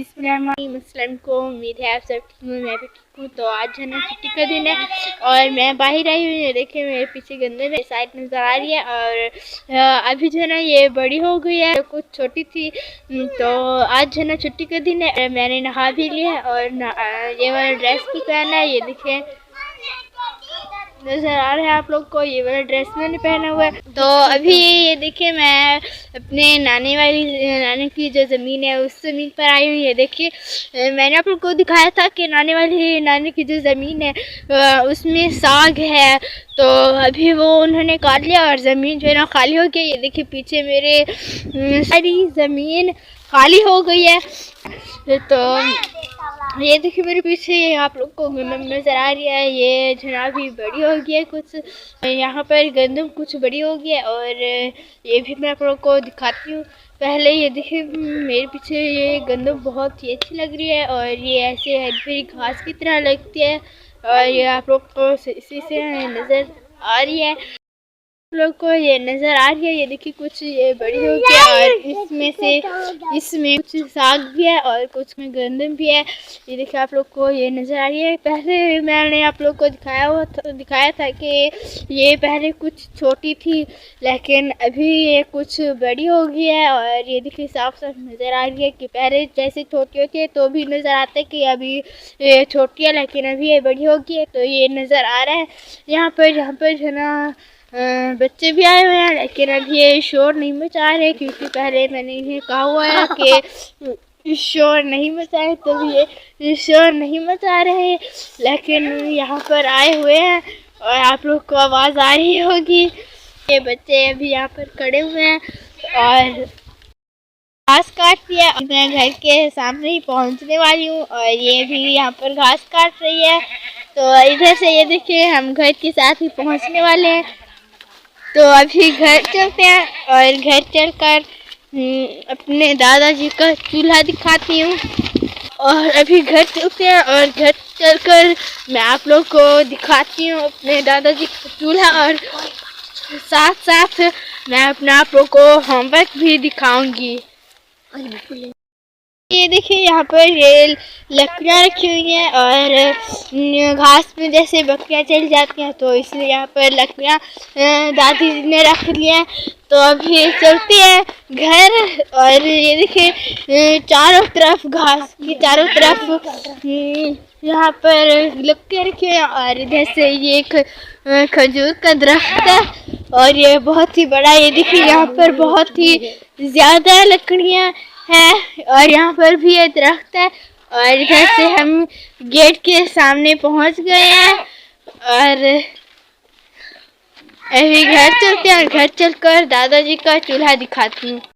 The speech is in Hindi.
बिस्मिल्लाह को उम्मीद है आप सब ठीक हूँ मैं भी ठीक हूँ। तो आज है ना छुट्टी का दिन है और मैं बाहर आई हुई हूँ। देखिए, मेरे पीछे गंदे में साइड नज़र आ रही है और अभी जो है ना ये बड़ी हो गई है कुछ छोटी थी। तो आज है ना छुट्टी का दिन है, मैंने नहा भी लिया और ये वाला ड्रेस भी पहना है, ये देखिए। नज़र आ रहा है आप लोग को, ये वाला ड्रेस मैंने पहना हुआ है। तो अभी ये देखिए, मैं अपने नानी वाली, नानी की जो ज़मीन है, उस ज़मीन पर आई हूँ। ये देखिए मैंने आप लोग को दिखाया था कि नानी वाली, नानी की जो ज़मीन है उसमें साग है। तो अभी वो उन्होंने काट लिया और ज़मीन जो है ना खाली हो गई ये देखिए, पीछे मेरे सारी ज़मीन खाली हो गई है। तो ये देखिए, मेरे पीछे आप लोग को नज़र आ रही है। ये जनाब भी बड़ी हो गई है कुछ। यहाँ पर गंदम कुछ बड़ी हो गई है और ये भी मैं आप लोग को दिखाती हूँ। पहले ये देखिए मेरे पीछे ये गंदम बहुत ही अच्छी लग रही है और ये ऐसे हरी घास की तरह लगती है और ये आप लोग को इसी से नज़र आ रही है। लोग को ये नज़र आ रही है। ये देखिए कुछ ये बड़ी हो गया और इसमें से इसमें कुछ साग भी है और कुछ में गंदम भी है। ये देखिए आप लोग को ये नज़र आ रही है। पहले मैंने आप लोग को दिखाया हुआ था दिखाया था कि ये पहले कुछ छोटी थी लेकिन अभी ये कुछ बड़ी हो गई है और ये देखिए साफ़ साफ़ नज़र आ रही है कि पहले जैसे छोटी होती है तो भी नज़र आता है कि अभी ये छोटी है लेकिन अभी ये बड़ी हो गई है। तो ये नज़र आ रहा है। यहाँ पर यहाँ पर जो ना बच्चे भी आए हुए हैं, लेकिन अभी ये शोर नहीं मचा रहे, क्योंकि पहले मैंने इन्हें कहा हुआ है कि शोर नहीं मचाए तो ये शोर नहीं मचा रहे। लेकिन यहाँ पर आए हुए हैं, और आप लोग को आवाज़ आ रही होगी। ये बच्चे अभी यहाँ पर खड़े हुए हैं, और घास काट दिया मैं घर के सामने ही पहुँचने वाली हूँ, और ये भी यहाँ पर घास काट रही है। तो इधर से ये देखिए, हम घर के साथ ही पहुँचने वाले हैं। तो अभी घर चलते हैं और घर चलकर हम्म, अपने दादाजी का चूल्हा दिखाती हूँ। और अभी घर चलते हैं और घर चलकर मैं आप लोग को दिखाती हूँ अपने दादाजी का चूल्हा और साथ साथ मैं अपने आप लोग को होमवर्क भी दिखाऊँगी। ये देखिए, यहाँ पर ये लकड़ियाँ रखी हुई हैं और घास में जैसे बकरियाँ चल जाती हैं तो इसलिए यहाँ पर लकड़ियाँ दादी जी ने रख ली हैं। तो अभी चलते हैं घर और ये देखिए चारों तरफ़ घास की चारों तरफ़ यहाँ पर लकड़ियाँ रखी हैं और इधर से ये एक खजूर का दरख्त है और ये बहुत ही बड़ा, ये देखिए, यहाँ पर बहुत ही ज़्यादा लकड़ियाँ है और यहाँ पर भी ये दरख्त है और इधर से हम गेट के सामने पहुँच गए हैं और अभी घर चलते हैं घर चलकर दादाजी का चूल्हा दिखाती हूँ।